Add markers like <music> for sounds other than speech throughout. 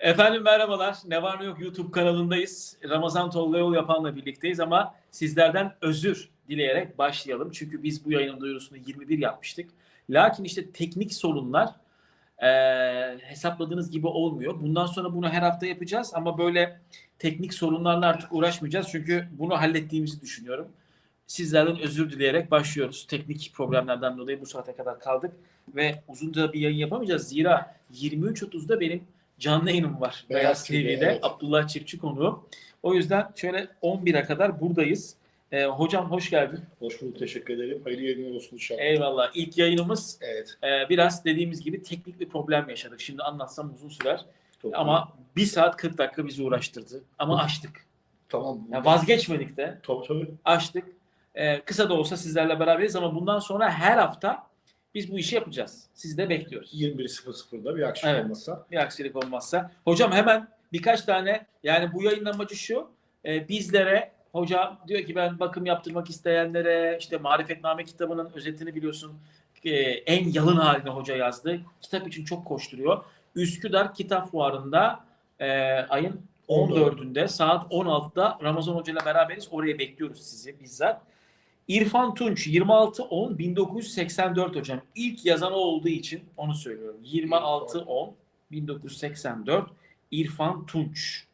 Efendim merhabalar. Ne var ne yok YouTube kanalındayız. Ramazan Tolga Yol Yapan'la birlikteyiz ama sizlerden özür dileyerek başlayalım. Çünkü biz bu yayının duyurusunu 21 yapmıştık. Lakin işte teknik sorunlar eee, hesapladığınız gibi olmuyor. Bundan sonra bunu her hafta yapacağız ama böyle teknik sorunlarla artık uğraşmayacağız. Çünkü bunu hallettiğimizi düşünüyorum. Sizlerden özür dileyerek başlıyoruz. Teknik problemlerden dolayı bu saate kadar kaldık ve uzun da bir yayın yapamayacağız. Zira 23.30'da benim canlı yayınım var. Beyaz Beyaz TV'de, evet. Abdullah Çiftçi konuğu. O yüzden şöyle 11'e kadar buradayız. Ee, hocam hoş geldin. Hoş bulduk, teşekkür ederim. Hayırlı yayınlar olsun inşallah. Eyvallah. İlk yayınımız Evet. e, biraz dediğimiz gibi teknik bir problem yaşadık. Şimdi anlatsam uzun sürer. çok iyi. Ama 1 saat 40 dakika bizi uğraştırdı. Ama açtık. tamam. Ya vazgeçmedik de. Tabii tabii. Açtık. Ee, kısa da olsa sizlerle beraberiz ama bundan sonra her hafta biz bu işi yapacağız. Sizi de bekliyoruz. 21.00'da bir akşam Evet. olmasa. bir aksilik olmazsa. Hocam hemen birkaç tane yani bu yayının amacı şu e, bizlere hoca diyor ki ben bakım yaptırmak isteyenlere işte Marifetname kitabının özetini biliyorsun e, en yalın halini hoca yazdı. Kitap için çok koşturuyor. Üsküdar Kitap Fuarı'nda e, ayın 14'ünde saat 16'da Ramazan Hoca ile beraberiz. Oraya bekliyoruz sizi bizzat. İrfan Tunç 26 10 1984 hocam. İlk yazan o olduğu için onu söylüyorum. 26 10 1984 İrfan Tunç.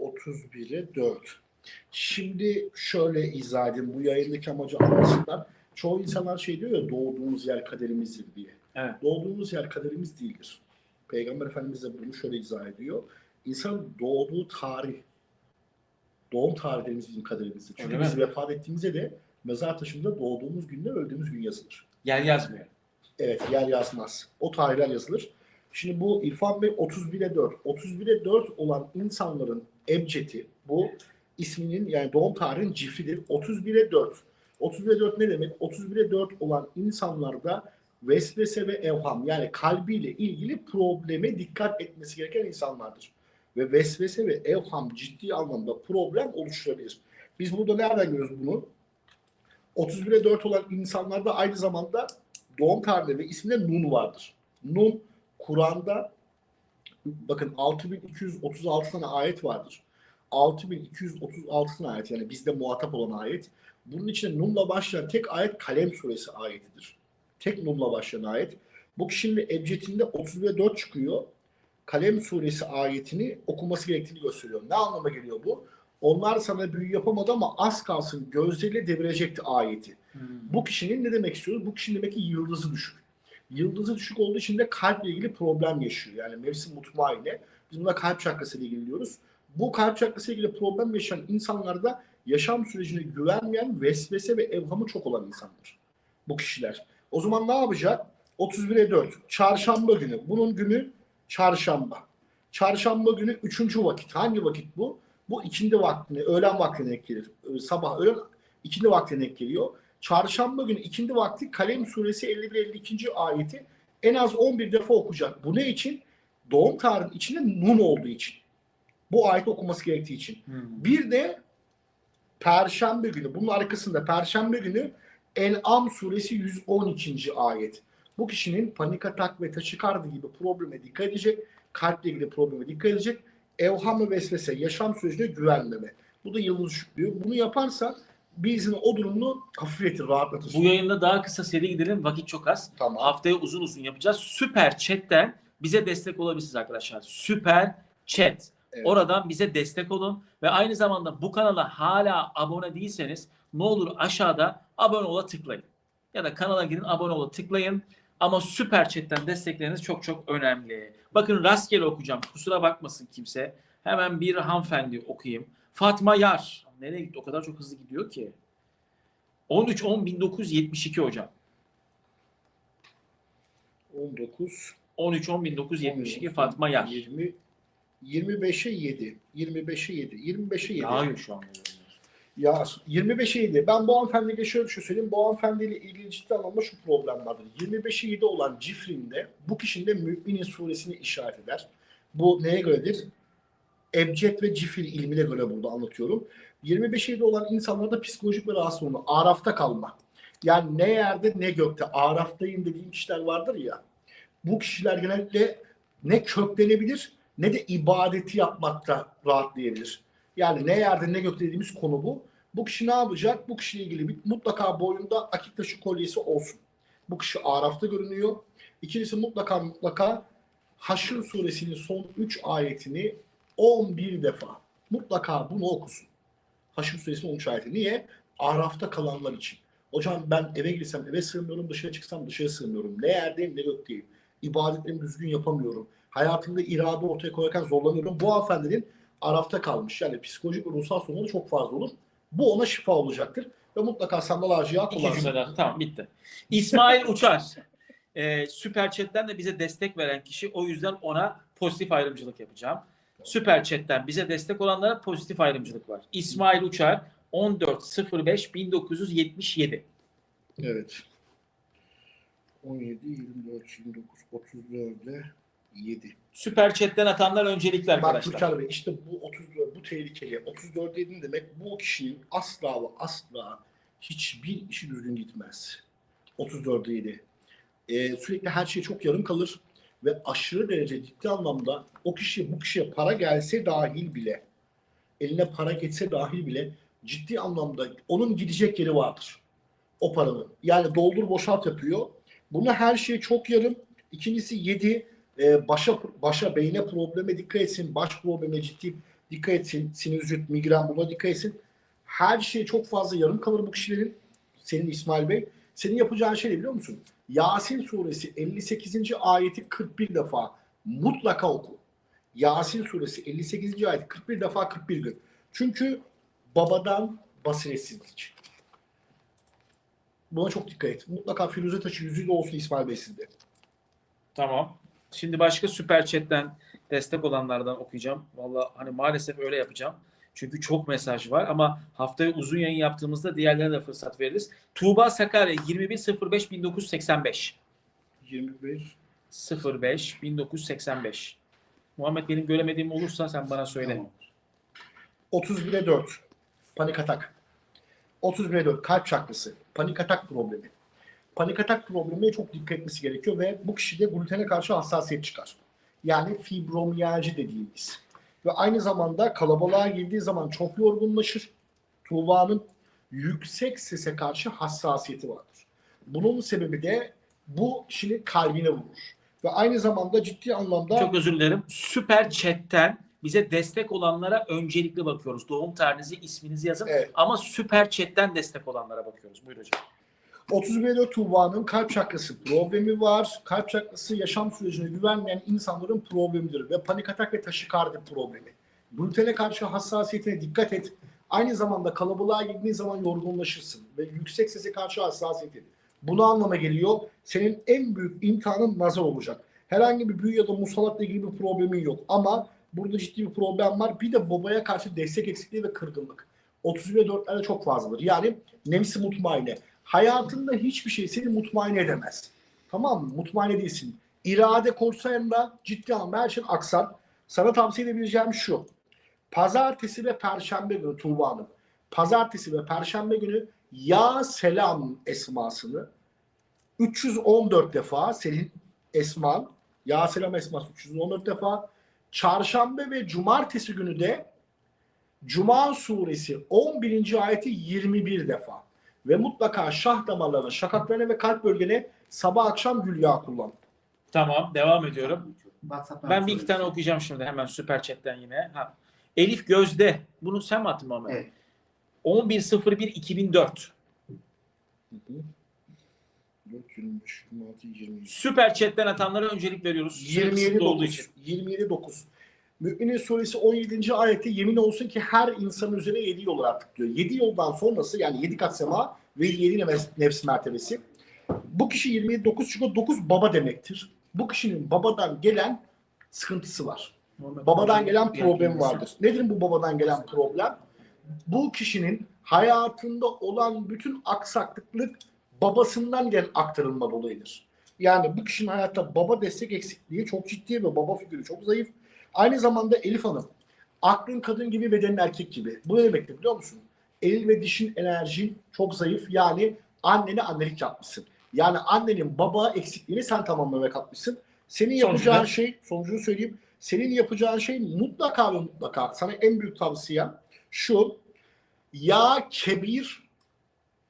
31'e 4. Şimdi şöyle izah edeyim. Bu yayındaki amacı anlasınlar. Çoğu insanlar şey diyor ya doğduğumuz yer kaderimizdir diye. Evet. Doğduğumuz yer kaderimiz değildir. Peygamber Efendimiz de bunu şöyle izah ediyor. İnsan doğduğu tarih, doğum tarihlerimiz bizim kaderimizdir. Çünkü Öyle biz mi? vefat ettiğimizde de mezar taşımızda doğduğumuz günde öldüğümüz gün yazılır. Yer yazmıyor. Evet yer yazmaz. O tarihler yazılır. Şimdi bu İrfan Bey 31'e 4. 31'e 4 olan insanların ebcedi bu isminin yani doğum tarihinin cifridir. 31'e 4. 31'e 4 ne demek? 31'e 4 olan insanlarda vesvese ve evham yani kalbiyle ilgili probleme dikkat etmesi gereken insanlardır. Ve vesvese ve evham ciddi anlamda problem oluşturabilir. Biz burada nereden görüyoruz bunu? 31'e 4 olan insanlarda aynı zamanda doğum tarihi ve isminde Nun vardır. Nun Kur'an'da bakın 6236 tane ayet vardır. 6236 tane ayet yani bizde muhatap olan ayet. Bunun içinde Nun'la başlayan tek ayet Kalem suresi ayetidir. Tek Nun'la başlayan ayet. Bu kişinin ebcedinde 31'e 4 çıkıyor. Kalem suresi ayetini okuması gerektiğini gösteriyor. Ne anlama geliyor bu? Onlar sana büyü yapamadı ama az kalsın gözleriyle devirecekti ayeti. Bu kişinin ne demek istiyoruz? Bu kişinin demek ki yıldızı düşük. Yıldızı düşük olduğu için de kalple ilgili problem yaşıyor. Yani mevsim mutmaine. Biz buna kalp çakrası ile ilgili diyoruz. Bu kalp çakrası ile ilgili problem yaşayan insanlarda yaşam sürecine güvenmeyen, vesvese ve evhamı çok olan insanlar. Bu kişiler. O zaman ne yapacak? 31'e 4. Çarşamba günü. Bunun günü çarşamba. Çarşamba günü üçüncü vakit. Hangi vakit bu? Bu ikindi vaktine, öğlen vaktine denk gelir. Ee, Sabah, öğlen ikindi vaktine denk geliyor. Çarşamba günü ikindi vakti Kalem suresi 51-52. ayeti en az 11 defa okuyacak. Bu ne için? Doğum tarihinin içinde nun olduğu için. Bu ayeti okuması gerektiği için. Hmm. Bir de Perşembe günü, bunun arkasında Perşembe günü En'am suresi 112. ayet. Bu kişinin panik atak ve taşikardi gibi probleme dikkat edecek, kalple ilgili probleme dikkat edecek, evham ve vesvese, yaşam sürecine güvenmeme. Bu da yıldız düşüklüğü. Bunu yaparsa bizim o durumunu hafifletir, rahatlatır. Bu yayında daha kısa seri gidelim. Vakit çok az. Tamam. Haftaya uzun uzun yapacağız. Süper Chat'ten bize destek olabilirsiniz arkadaşlar. Süper Chat. Evet. Oradan bize destek olun ve aynı zamanda bu kanala hala abone değilseniz ne olur aşağıda abone ola tıklayın. Ya da kanala girin abone ola tıklayın. Ama Süper Chat'ten destekleriniz çok çok önemli. Bakın rastgele okuyacağım. Kusura bakmasın kimse. Hemen bir hanımefendi okuyayım. Fatma Yar. Nereye gitti? O kadar çok hızlı gidiyor ki. 13 10 1972 hocam. 19 13 10 1972 Fatma Yar. 20 25'e 7. 25'e 7. 25'e 7. Yağıyor şu an. Ya 25'e 7. Ben bu hanımefendiyle şöyle bir şey söyleyeyim. Bu hanımefendiyle ilgili ciddi anlamda şu problem vardır. 25'e 7 olan cifrinde bu kişinin de Müminin suresini işaret eder. Bu neye göredir? Ebced ve cifir ilmine göre burada anlatıyorum. 25'e 7 olan insanlarda psikolojik ve rahatsız olma. Arafta kalma. Yani ne yerde ne gökte. Araftayım dediğim kişiler vardır ya. Bu kişiler genellikle ne köklenebilir ne de ibadeti yapmakta rahatlayabilir. Yani ne yerde ne gökte dediğimiz konu bu. Bu kişi ne yapacak? Bu kişiyle ilgili bir, mutlaka boyunda akik taşı kolyesi olsun. Bu kişi Araf'ta görünüyor. İkincisi mutlaka mutlaka Haşr suresinin son 3 ayetini 11 defa mutlaka bunu okusun. Haşr suresinin 13 ayeti. Niye? Araf'ta kalanlar için. Hocam ben eve girsem eve sığmıyorum, dışarı çıksam dışarı sığmıyorum. Ne yerdeyim ne gökteyim. İbadetlerimi düzgün yapamıyorum. Hayatımda irade ortaya koyarken zorlanıyorum. Bu hanımefendinin Araf'ta kalmış. Yani psikolojik ve ruhsal sorunları çok fazla olur. Bu ona şifa olacaktır. Ve mutlaka sandal ağacı İki kullansın. cümleden tamam bitti. İsmail <laughs> Uçar. Ee, Süper Chat'ten de bize destek veren kişi. O yüzden ona pozitif ayrımcılık yapacağım. Süper Chat'ten bize destek olanlara pozitif ayrımcılık var. İsmail Uçar 14.05 1977. Evet. 17, 24, 29, 34'e 7. Süper Chat'ten atanlar öncelikli Bak arkadaşlar. Türker Bey işte bu 34 bu tehlikeli. 34 dediğin demek bu kişinin asla ve asla hiçbir işi düzgün gitmez. 34 7. Ee, sürekli her şey çok yarım kalır ve aşırı derece ciddi anlamda o kişi bu kişiye para gelse dahil bile eline para geçse dahil bile ciddi anlamda onun gidecek yeri vardır. O paranın. Yani doldur boşalt yapıyor. Bunu her şey çok yarım. İkincisi 7 e, başa başa beyne probleme dikkat etsin, baş probleme ciddi dikkat etsin, sinüzit, migren buna dikkat etsin. Her şey çok fazla yarım kalır bu kişilerin. Senin İsmail Bey. Senin yapacağın şey biliyor musun? Yasin suresi 58. ayeti 41 defa mutlaka oku. Yasin suresi 58. ayet 41 defa 41 gün. Çünkü babadan basiretsizlik. Buna çok dikkat et. Mutlaka firuze taşı yüzüyle olsun İsmail Bey sizde. Tamam. Şimdi başka Süper Chat'ten destek olanlardan okuyacağım. Valla hani maalesef öyle yapacağım. Çünkü çok mesaj var ama haftaya uzun yayın yaptığımızda diğerlerine de fırsat veririz. Tuğba Sakarya 21.05 1985. 21 05 1985. Muhammed benim göremediğim olursa sen bana söyle. Tamam. 31'e 4. Panik atak. 31'e 4. Kalp çakrası. Panik atak problemi. Panik atak problemine çok dikkat etmesi gerekiyor ve bu kişide glutene karşı hassasiyet çıkar. Yani fibromiyalji dediğimiz. Ve aynı zamanda kalabalığa girdiği zaman çok yorgunlaşır. Tuğba'nın yüksek sese karşı hassasiyeti vardır. Bunun sebebi de bu kişinin kalbine vurur. Ve aynı zamanda ciddi anlamda Çok özür dilerim. Süper Chat'ten bize destek olanlara öncelikli bakıyoruz. Doğum tarihinizi, isminizi yazın. Evet. Ama Süper Chat'ten destek olanlara bakıyoruz. Buyur hocam. 31'de Tuğba'nın kalp çakrası problemi var. Kalp çakrası yaşam sürecine güvenmeyen insanların problemidir ve panik atak ve taşikardi problemi. Glutene karşı hassasiyetine dikkat et. Aynı zamanda kalabalığa girdiğin zaman yorgunlaşırsın ve yüksek sese karşı hassasiyetin. Bunu anlama geliyor. Senin en büyük imtihanın nazar olacak. Herhangi bir büyü ya da musallatla ilgili bir problemin yok. Ama burada ciddi bir problem var. Bir de babaya karşı destek eksikliği ve kırgınlık. 31 ve 4'lerde çok fazladır. Yani nefsi mutmaine. Hayatında hiçbir şey seni mutmain edemez. Tamam mı? Mutmain değilsin. İrade korsayında ciddi anlamda her şey aksar. Sana tavsiye edebileceğim şu. Pazartesi ve Perşembe günü Tuğba Hanım. Pazartesi ve Perşembe günü Ya Selam esmasını 314 defa senin esman Ya Selam esması 314 defa Çarşamba ve Cumartesi günü de Cuma suresi 11. ayeti 21 defa ve mutlaka şah damarlarına, şakaklarına ve kalp bölgene sabah akşam gül yağı kullan. Tamam. Devam ediyorum. WhatsApp'tan Ben bir iki tane okuyacağım şimdi hemen Süper Chat'ten yine. Ha. Elif Gözde. Bunu sen mi attın Muhammed? Evet. 11.01 2004. 4, 25, 26, 27. Süper Chat'ten atanlara öncelik veriyoruz. 27 Sıkı olduğu 9. için. 27 9. Müminin suresi 17. ayette yemin olsun ki her insanın üzerine 7 yol artık diyor. 7 yoldan sonrası yani 7 kat sema ve 7 nefs, nefs mertebesi. Bu kişi 27 9 çünkü 9 baba demektir. Bu kişinin babadan gelen sıkıntısı var. Muhammed Babadan gelen problem vardır. Nedir bu babadan gelen problem? Bu kişinin hayatında olan bütün aksaklıklık babasından gelen aktarılma dolayıdır. Yani bu kişinin hayatta baba destek eksikliği çok ciddi ve baba figürü çok zayıf. Aynı zamanda Elif Hanım, aklın kadın gibi bedenin erkek gibi. Bu ne demektir biliyor musun? El ve dişin enerjin çok zayıf. Yani annene annelik yapmışsın. Yani annenin baba eksikliğini sen tamamlamaya kalkmışsın. Senin yapacağın şey, sonucunu söyleyeyim. Senin yapacağın şey mutlaka ve mutlaka sana en büyük tavsiyem şu. Ya kebir,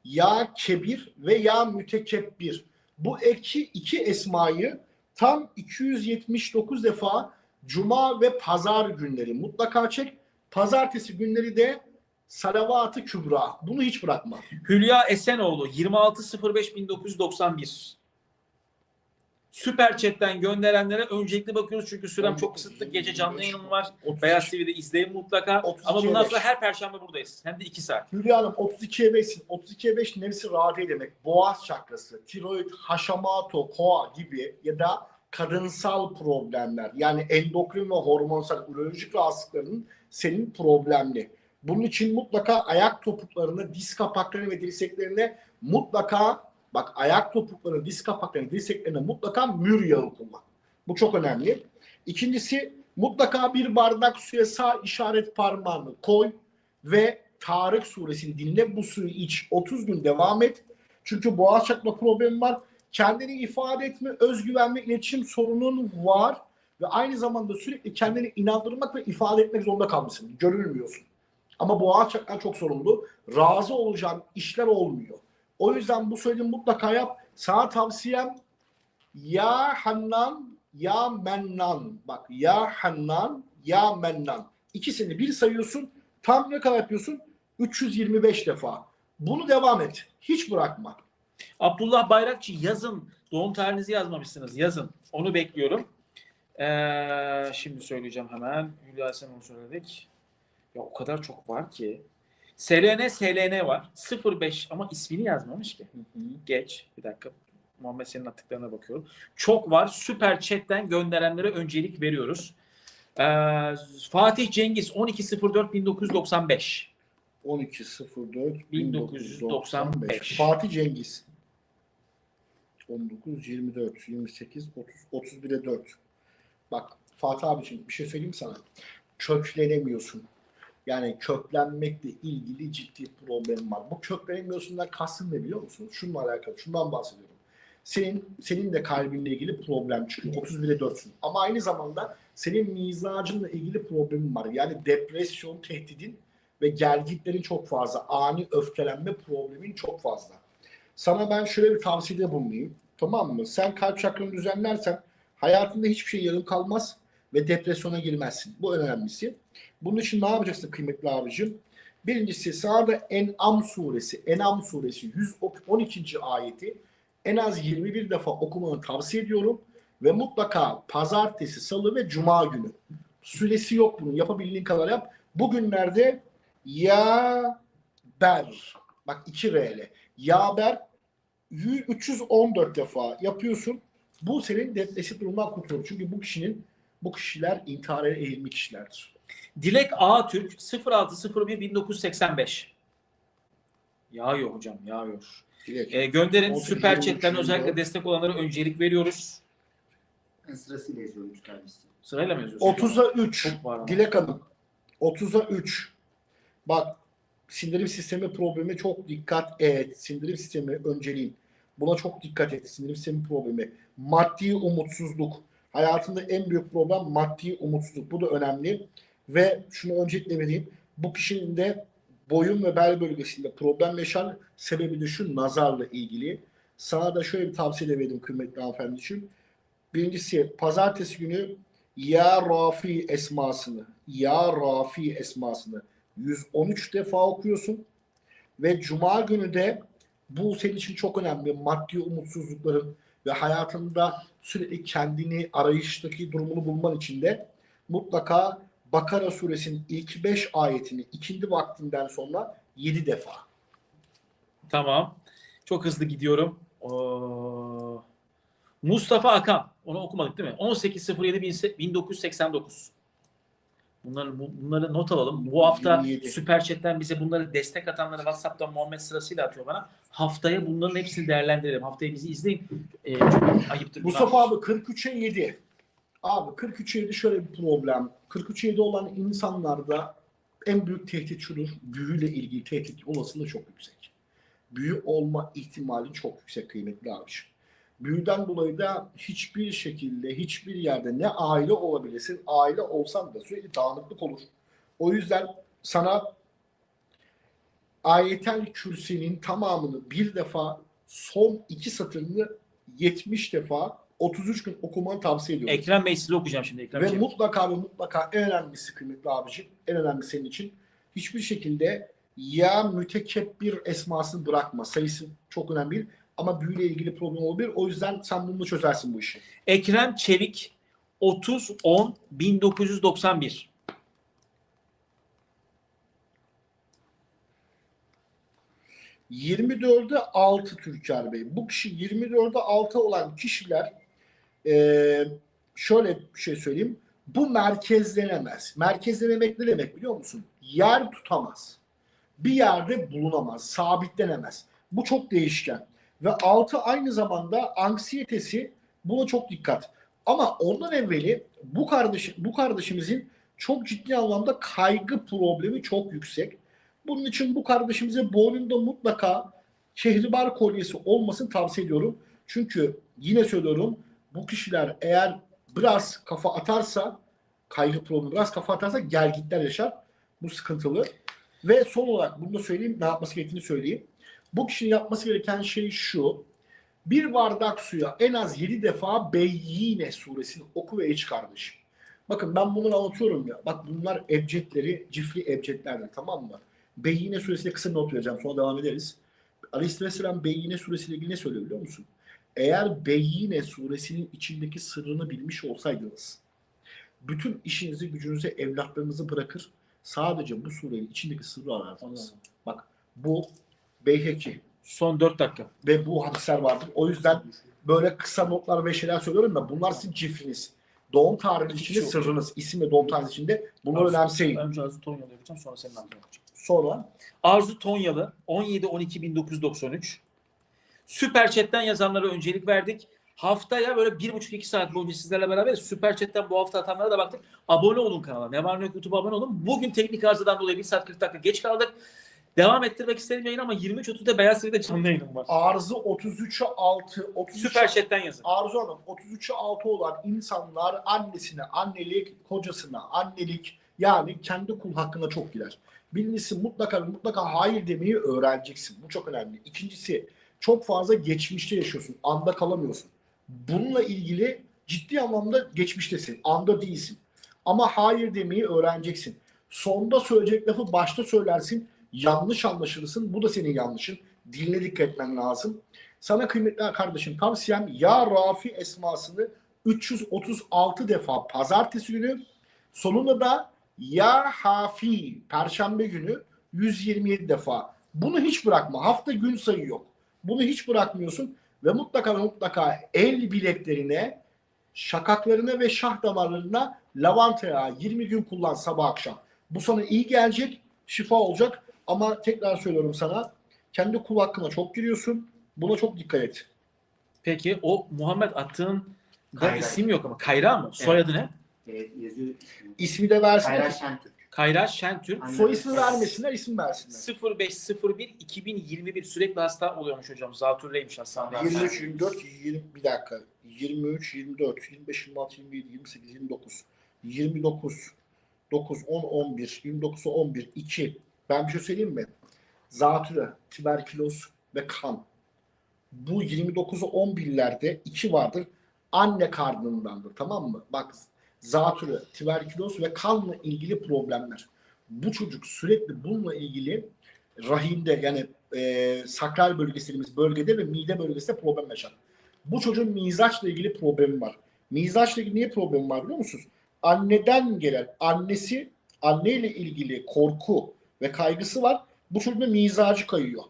ya kebir ve ya mütekebbir. Bu iki, iki esmayı tam 279 defa Cuma ve Pazar günleri mutlaka çek. Pazartesi günleri de Salavat-ı Kübra. Bunu hiç bırakma. Hülya Esenoğlu 26.05.1991 Süper Chat'ten gönderenlere öncelikli bakıyoruz çünkü sürem çok kısıtlı. Gece canlı yayınım var. 33. Beyaz TV'de izleyin mutlaka. 32 Ama bundan sonra her perşembe buradayız. Hem de 2 saat. Hülya Hanım 32'ye 5'sin. 32'ye 5 nefsi rade demek. Boğaz çakrası, tiroid, Hashimoto, koa gibi ya da kadınsal problemler yani endokrin ve hormonsal ürolojik rahatsızlıkların senin problemli. Bunun için mutlaka ayak topuklarını, diz kapaklarını ve dirseklerine mutlaka bak ayak topuklarını, diz kapaklarını, dirseklerine mutlaka mür yağı kullan. Bu çok önemli. İkincisi mutlaka bir bardak suya sağ işaret parmağını koy ve Tarık suresini dinle bu suyu iç. 30 gün devam et. Çünkü boğaz çakma problemi var. Kendini ifade etme, özgüven ve iletişim sorunun var. Ve aynı zamanda sürekli kendini inandırmak ve ifade etmek zorunda kalmışsın. Görülmüyorsun. Ama boğaz çakman çok sorumlu. Razı olacağın işler olmuyor. O yüzden bu söylediğim mutlaka yap. Sana tavsiyem ya Hannan ya Mennan. Bak ya Hannan ya Mennan. İkisini bir sayıyorsun. Tam ne kadar yapıyorsun? 325 defa. Bunu devam et. Hiç bırakma. Abdullah Bayrakçı yazın. Doğum tarihinizi yazmamışsınız. Yazın. Onu bekliyorum. Ee, şimdi söyleyeceğim hemen. Hülya sen onu söyledik. Ya o kadar çok var ki. SLN SLN var. 05 ama ismini yazmamış ki. Geç. Bir dakika. Muhammed senin attıklarına bakıyorum. Çok var. Süper Chat'ten gönderenlere öncelik veriyoruz. Ee, Fatih Cengiz 12.04 1995. 12.04 1995. Fatih Cengiz 19, 24, 28, 30, 31'e 4. Bak Fatih abiciğim bir şey söyleyeyim sana. Köklenemiyorsun. Yani köklenmekle ilgili ciddi problem var. Bu köklenemiyorsundan kastım ne biliyor musun? Şununla alakalı. Şundan bahsediyorum. Senin senin de kalbinle ilgili problem çıkıyor. 31'e 4'sün. Ama aynı zamanda senin mizacınla ilgili problemin var. Yani depresyon tehdidin ve gergitlerin çok fazla. Ani öfkelenme problemin çok fazla. Sana ben şöyle bir tavsiyede bulunayım. Tamam mı? Sen kalp çakranı düzenlersen hayatında hiçbir şey yarım kalmaz ve depresyona girmezsin. Bu önemlisi. Bunun için ne yapacaksın kıymetli abicim? Birincisi sana da En'am suresi, En'am suresi 112. ayeti en az 21 defa okumanı tavsiye ediyorum. Ve mutlaka pazartesi, salı ve cuma günü. Süresi yok bunun. Yapabildiğin kadar yap. Bugünlerde ya ber bak 2 R ile yaber 314 defa yapıyorsun. Bu senin depresif durumdan kurtulur. Çünkü bu kişinin bu kişiler intihara eğilmiş kişilerdir. Dilek Ağatürk 0601 1985. Yağıyor hocam yağıyor. Dilek. Ee, gönderin Süper Chat'ten özellikle destek olanlara öncelik veriyoruz. Ben sırasıyla yazıyorum tanesi. Sırayla mı yazıyorsun? 30'a 3. Çok var ama. Dilek Hanım. 30'a 3. Bak sindirim sistemi problemi çok dikkat et. Sindirim sistemi önceliğin. Buna çok dikkat et. Sindirim sistemi problemi. Maddi umutsuzluk. Hayatında en büyük problem maddi umutsuzluk. Bu da önemli. Ve şunu öncelikle vereyim. Bu kişinin de boyun ve bel bölgesinde problem yaşar. Sebebi de şu nazarla ilgili. Sana da şöyle bir tavsiye de vereyim kıymetli hanımefendiciğim. Birincisi pazartesi günü Ya Rafi esmasını, Ya Rafi esmasını 113 defa okuyorsun ve cuma günü de bu senin için çok önemli. Maddi umutsuzlukların ve hayatında sürekli kendini arayıştaki durumunu bulman için de mutlaka Bakara suresinin ilk 5 ayetini ikindi vaktinden sonra 7 defa. Tamam. Çok hızlı gidiyorum. Oo. Mustafa Akan. Onu okumadık değil mi? 18.07 1989. Bunları, bu- bunları not alalım. Bu hafta 27. Süper Chat'ten bize bunları destek atanları WhatsApp'tan Muhammed sırasıyla atıyor bana. Haftaya bunların hepsini değerlendirelim. Haftaya bizi izleyin. Ee, çok ayıptır. Mustafa abi 43'e 7. Abi 43'e 7 şöyle bir problem. 43'e 7 olan insanlarda en büyük tehdit şudur. Büyüyle ilgili tehdit olasılığı çok yüksek. Büyü olma ihtimali çok yüksek kıymetli abiciğim. Büyüden dolayı da hiçbir şekilde, hiçbir yerde ne aile olabilirsin, aile olsan da sürekli dağınıklık olur. O yüzden sana ayetel kürsinin tamamını bir defa son iki satırını 70 defa 33 gün okumanı tavsiye ediyorum. Ekrem Bey size okuyacağım şimdi Ekrem Ve Bey. mutlaka ve mutlaka en önemlisi kıymetli abicim, en önemli senin için hiçbir şekilde ya mütekebbir esmasını bırakma. Sayısı çok önemli değil ama büyüyle ilgili problem olabilir. O yüzden sen bunu çözersin bu işi. Ekrem Çelik 30 10 1991. — 24'e 6 Türker Bey. Bu kişi 24'e 6 olan kişiler eee, şöyle bir şey söyleyeyim. Bu merkezlenemez. Merkezlenemek ne demek biliyor musun? Yer tutamaz. Bir yerde bulunamaz. Sabitlenemez. Bu çok değişken. Ve 6 aynı zamanda anksiyetesi buna çok dikkat. Ama ondan evveli bu kardeş bu kardeşimizin çok ciddi anlamda kaygı problemi çok yüksek. Bunun için bu kardeşimize boynunda mutlaka kehribar kolyesi olmasını tavsiye ediyorum. Çünkü yine söylüyorum bu kişiler eğer biraz kafa atarsa kaygı problemi biraz kafa atarsa gelgitler yaşar. Bu sıkıntılı. Ve son olarak bunu da söyleyeyim ne yapması gerektiğini söyleyeyim. Bu kişinin yapması gereken şey şu. Bir bardak suya en az 7 defa Beyyine suresini oku ve iç kardeşim. Bakın ben bunları anlatıyorum ya. Bak bunlar ebcedleri, cifli ebcedlerdir tamam mı? Beyyine suresine kısa not vereceğim sonra devam ederiz. Aleyhisselam Beyyine suresiyle ilgili ne söylüyor biliyor musun? Eğer Beyyine suresinin içindeki sırrını bilmiş olsaydınız bütün işinizi gücünüzü evlatlarınızı bırakır sadece bu surenin içindeki sırrı arardınız. Bak bu Beyheki Son 4 dakika. ve bu hadisler vardır. O yüzden böyle kısa notlar ve şeyler söylüyorum da bunlar sizin cifriniz. Doğum tarihiniz içinde Çok. sırrınız, isim ve doğum tarihiniz içinde bunları önemseyin. Önce Arzu Tonyalı yapacağım sonra senin adını yapacağım. Sonra Arzu Tonyalı 17-12-1993. Süper Chat'ten yazanlara öncelik verdik. Haftaya böyle bir buçuk iki saat boyunca sizlerle beraber Süper Chat'ten bu hafta atanlara da baktık. Abone olun kanala. Ne var ne yok YouTube'a abone olun. Bugün teknik arızadan dolayı 1 saat 40 dakika geç kaldık. Devam ettirmek istedim yayın ama 23.30'da Beyaz TV'de canlı yayınım var. arızı 33'e 6, 33 Süper Chat'ten yazın. Arzu Hanım 33'e 6 olan insanlar annesine, annelik, kocasına, annelik yani kendi kul hakkına çok girer. Birincisi mutlaka mutlaka hayır demeyi öğreneceksin. Bu çok önemli. İkincisi çok fazla geçmişte yaşıyorsun. Anda kalamıyorsun. Bununla ilgili ciddi anlamda geçmiştesin. Anda değilsin. Ama hayır demeyi öğreneceksin. Sonda söyleyecek lafı başta söylersin. Yanlış anlaşılırsın. Bu da senin yanlışın. Diline dikkat etmen lazım. Sana kıymetli kardeşim tavsiyem Ya Rafi esmasını 336 defa pazartesi günü sonunda da Ya Hafi perşembe günü 127 defa. Bunu hiç bırakma. Hafta gün sayı yok. Bunu hiç bırakmıyorsun ve mutlaka ve mutlaka el bileklerine, şakaklarına ve şah damarlarına lavanta yağı 20 gün kullan sabah akşam. Bu sana iyi gelecek, şifa olacak ama tekrar söylüyorum sana kendi kul hakkına çok giriyorsun. Buna çok dikkat et. Peki o Muhammed attığın da Kayra. isim yok ama. Kayra mı? Soyadı ne? Evet, yazıyor ismi. De versinler. Kayra Şentürk. Kayra Şentürk. Aynen. Soy ismi vermesinler, isim versinler. 0501 2021 sürekli hasta oluyormuş hocam. Zatürreymiş hastanede. 23, 24, 20, bir dakika. 23, 24, 25, 26, 27, 28, 29, 29, 9, 10, 11, 29, 11, 2. Ben bir şey söyleyeyim mi? Zatürre, tüberküloz ve kan. Bu 29'u 11'lerde 2 vardır. Anne karnındandır tamam mı? Bak zatürre, tüberküloz ve kanla ilgili problemler. Bu çocuk sürekli bununla ilgili rahimde yani e, sakral bölgesi dediğimiz bölgede ve mide bölgesinde problem yaşar. Bu çocuğun mizaçla ilgili problemi var. Mizaçla ilgili niye problemi var biliyor musunuz? Anneden gelen annesi anneyle ilgili korku ve kaygısı var. Bu çocuğun mizacı kayıyor.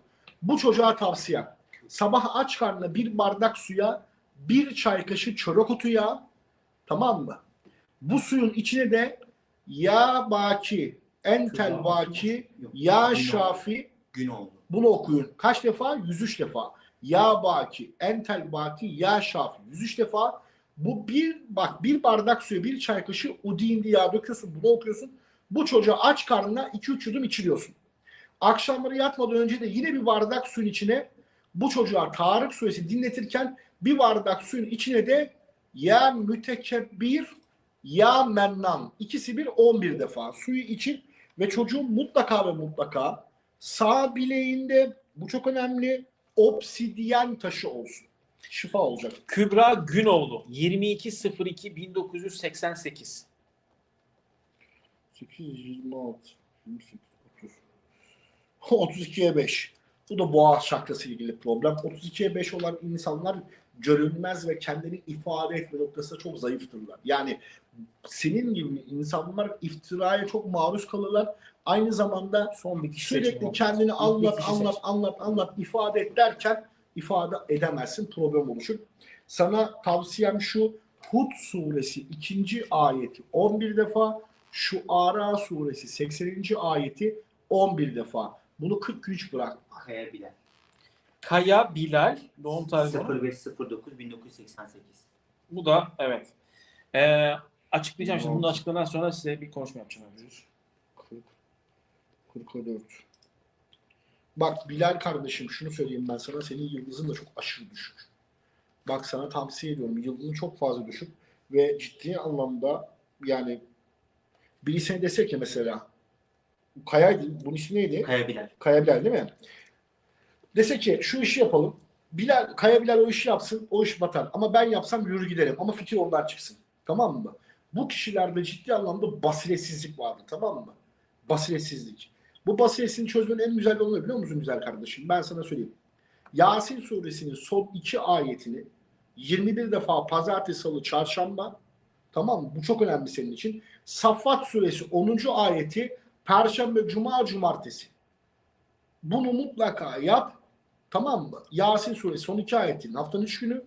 Bu çocuğa tavsiyem. Sabah aç karnına bir bardak suya bir çay kaşığı çörek otu yağı tamam mı? Bu suyun içine de ya baki, entel baki, ya şafi. Gün oldu. bunu okuyun. Kaç defa? 103 defa. Ya baki, entel baki, ya şafi. 103 defa. Bu bir bak bir bardak suya bir çay kaşığı udindi yağ döküyorsun. Bunu okuyorsun. Bu çocuğa aç karnına 2-3 yudum içiriyorsun. Akşamları yatmadan önce de yine bir bardak suyun içine Bu çocuğa Tarık suresi dinletirken bir bardak suyun içine de ya mütekebbir ya mennan ikisi bir 11 defa suyu için ve çocuğun mutlaka ve mutlaka sağ bileğinde bu çok önemli obsidyen taşı olsun. Şifa olacak. Kübra Günoğlu 2202 1988. 8, 26, 28, 30. 32'ye 5. Bu da boğaz çakrası ile ilgili problem. 32'ye 5 olan insanlar görünmez ve kendini ifade etme noktasında çok zayıftırlar. Yani senin gibi insanlar iftiraya çok maruz kalırlar. Aynı zamanda Son bir kişi sürekli kendini bir anlat, anlat, seçim. anlat, anlat, ifade et derken ifade edemezsin. Problem oluşur. Sana tavsiyem şu. Hud suresi 2. ayeti 11 defa, şu Ara suresi 80. ayeti 11 defa. Bunu 40 gün hiç bırak. Kaya Bilal. Kaya Bilal doğum tarihi. 0509 1988. Bu da evet. Ee, açıklayacağım şimdi bunu açıkladıktan sonra size bir konuşma yapacağım. 40, 44. Bak Bilal kardeşim şunu söyleyeyim ben sana. Senin yıldızın da çok aşırı düşük. Bak sana tavsiye ediyorum. Yıldızın çok fazla düşük ve ciddi anlamda yani birisine desek ya mesela Kaya'ydı. Bunun ismi neydi? Kaya Bilal. Kaya Bilal değil mi? Dese ki şu işi yapalım. Bilal, Kaya Bilal o işi yapsın. O iş batar. Ama ben yapsam yürü giderim. Ama fikir ondan çıksın. Tamam mı? Bu kişilerde ciddi anlamda basiretsizlik vardı. Tamam mı? Basiretsizlik. Bu basiretsizliğini çözmenin en güzel yolu biliyor musun güzel kardeşim? Ben sana söyleyeyim. Yasin suresinin son iki ayetini 21 defa pazartesi, salı, çarşamba tamam mı? Bu çok önemli senin için. Saffat suresi 10. ayeti Perşembe, Cuma, Cumartesi. Bunu mutlaka yap. Tamam mı? Yasin suresi son iki ayetin haftanın üç günü.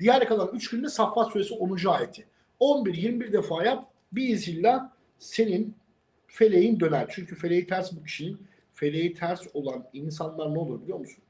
Diğer kalan üç günde Saffat suresi 10. ayeti. 11-21 defa yap. Biiznillah senin feleğin döner. Çünkü feleği ters bu kişinin. Feleği ters olan insanlar ne olur biliyor musun?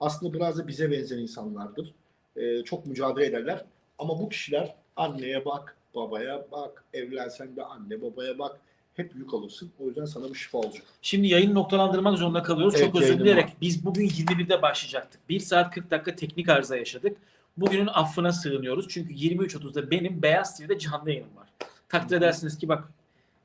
Aslında biraz da bize benzer insanlardır. Ee, çok mücadele ederler. Ama bu kişiler anneye bak, babaya bak, evlensen de anne babaya bak. Hep yük alırsın. O yüzden sana bir şifa olacak. Şimdi yayın noktalandırmak zorunda kalıyoruz. Evet, Çok özür dileyerek biz bugün 21'de başlayacaktık. 1 saat 40 dakika teknik arıza yaşadık. Bugünün affına sığınıyoruz. Çünkü 23.30'da benim Beyaz TV'de canlı yayınım var. Takdir edersiniz ki bak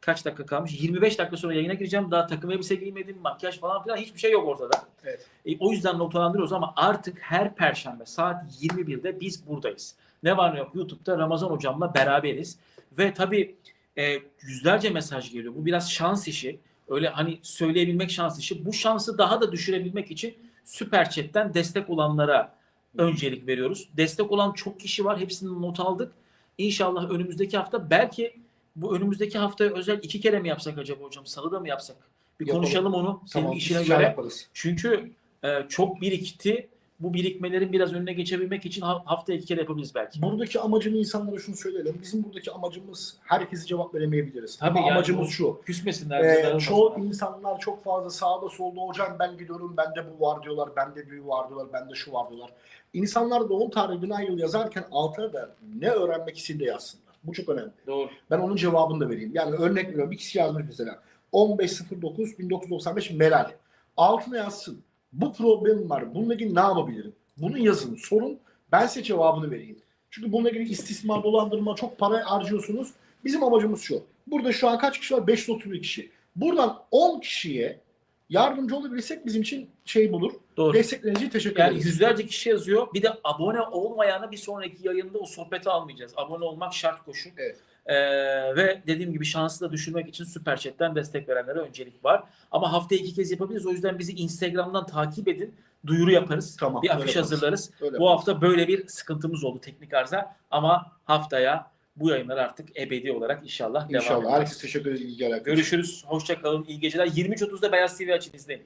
kaç dakika kalmış? 25 dakika sonra yayına gireceğim. Daha takım elbise giymedim, makyaj falan filan hiçbir şey yok ortada. Evet. E, o yüzden noktalandırıyoruz ama artık her perşembe saat 21'de biz buradayız. Ne var ne yok YouTube'da Ramazan hocamla beraberiz. Ve tabii e, yüzlerce mesaj geliyor. Bu biraz şans işi. Öyle hani söyleyebilmek şans işi. Bu şansı daha da düşürebilmek için Süper Chat'ten destek olanlara öncelik veriyoruz. Destek olan çok kişi var. Hepsini not aldık. İnşallah önümüzdeki hafta belki bu önümüzdeki haftaya özel iki kere mi yapsak acaba hocam? Salıda mı yapsak? Bir Yapalım. konuşalım onu senin Tamam, işine göre. yaparız. Çünkü e, çok birikti. Bu birikmelerin biraz önüne geçebilmek için ha- haftaya iki kere yapabiliriz belki. Buradaki amacını insanlara şunu söyleyelim. Bizim buradaki amacımız herkese cevap veremeyebiliriz. Tabii Ama yani amacımız şu. Küsmesinler. darılmasınlar. çoğu insanlar çok fazla sağda solda hocam ben gidiyorum bende bu var diyorlar. Bende büyü var diyorlar. Bende şu var diyorlar. İnsanlar doğum tarihi günah yıl yazarken altına da ne öğrenmek istediğini de yazsınlar. Bu çok önemli. Doğru. Ben onun cevabını da vereyim. Yani örnek veriyorum. Bir kişi yazmış mesela. 15.09 1995 Meral. Altına yazsın. Bu problemim var. Bununla ilgili ne yapabilirim? Bunu yazın. Sorun. Ben size cevabını vereyim. Çünkü bununla ilgili istismar, dolandırma, çok para harcıyorsunuz. Bizim amacımız şu. Burada şu an kaç kişi var? 531 kişi. Buradan 10 kişiye yardımcı olabilirsek bizim için şey bulur. Doğru. Desteklerinizi teşekkür Yani ederiz. yüzlerce kişi yazıyor. Bir de abone olmayanı bir sonraki yayında o sohbeti almayacağız. Abone olmak şart koşu. Evet. Ee, ve dediğim gibi şansı da düşürmek için Süper Chat'ten destek verenlere öncelik var. Ama haftaya iki kez yapabiliriz. O yüzden bizi Instagram'dan takip edin. Duyuru yaparız. Tamam, bir afiş hazırlarız. Öyle Bu hafta böyle bir sıkıntımız oldu teknik arıza. Ama haftaya bu yayınlar artık ebedi olarak inşallah, devam İnşallah. edecek. Herkese teşekkür ederiz. Görüşürüz. Hoşça kalın. İyi geceler. 23.30'da Beyaz TV açın izleyin.